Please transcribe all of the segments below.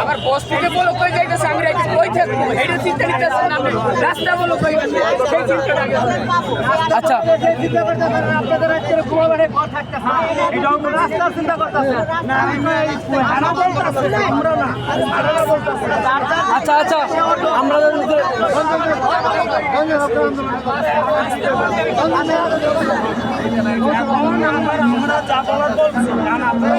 আমার বস থেকে বলো কই যাইতেছে আমি রাইতে কই থাকব এটা চিন্তা নিতেছে না রাস্তা বলো কই সেই। আচ্ছা আপনাদের ঘর থাকতেছে কোনো রাস্তা চিন্তা করতেছে না আমরা এই হারা বলতেছে আমরা না হারা বলতেছে আচ্ছা আচ্ছা আমরা আমরা যা বলার বলছি কারণ আপনারা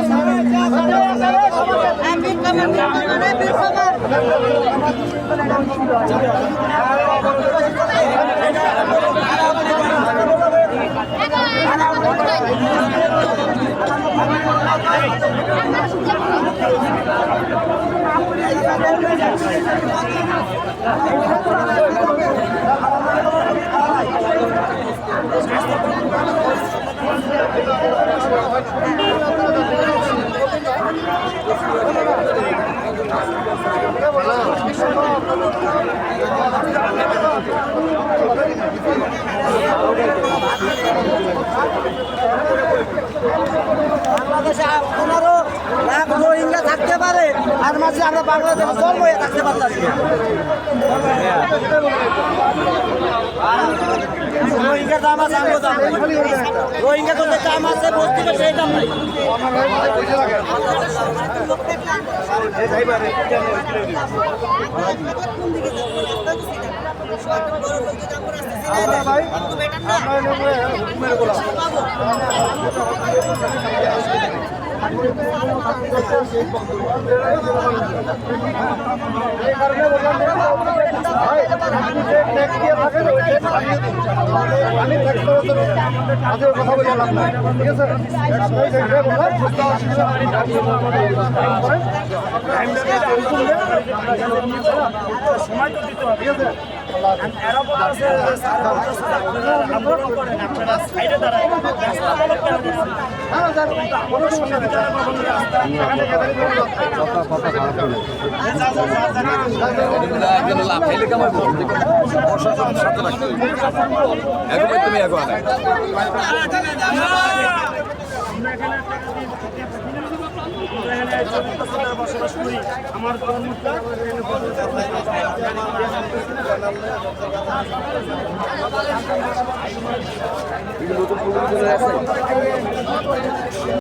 বাংলাদেশে পনেরো লাখ রোহিঙ্গা থাকতে পারে আর মাঝে আমরা বাংলাদেশে জন্ম থাকতে পারতাম রোহিঙ্গার দাম আছে আমগো দাম রোহিঙ্গা তো দাম আছে, বস্তিতে সেই দাম নাই। সময় তো দিতে হবে এরা বলতেছে স্যার বলতেছে যে আপনারা আন্দোলন করেন আপনারা সাইডে দাঁড়ায় রাস্তা বলক কেন করছেন? কিন্তু আমাদের সংবিধানে বানানো রাস্তা তুমি এখন আমরা এখানে একটা যদি আমরা।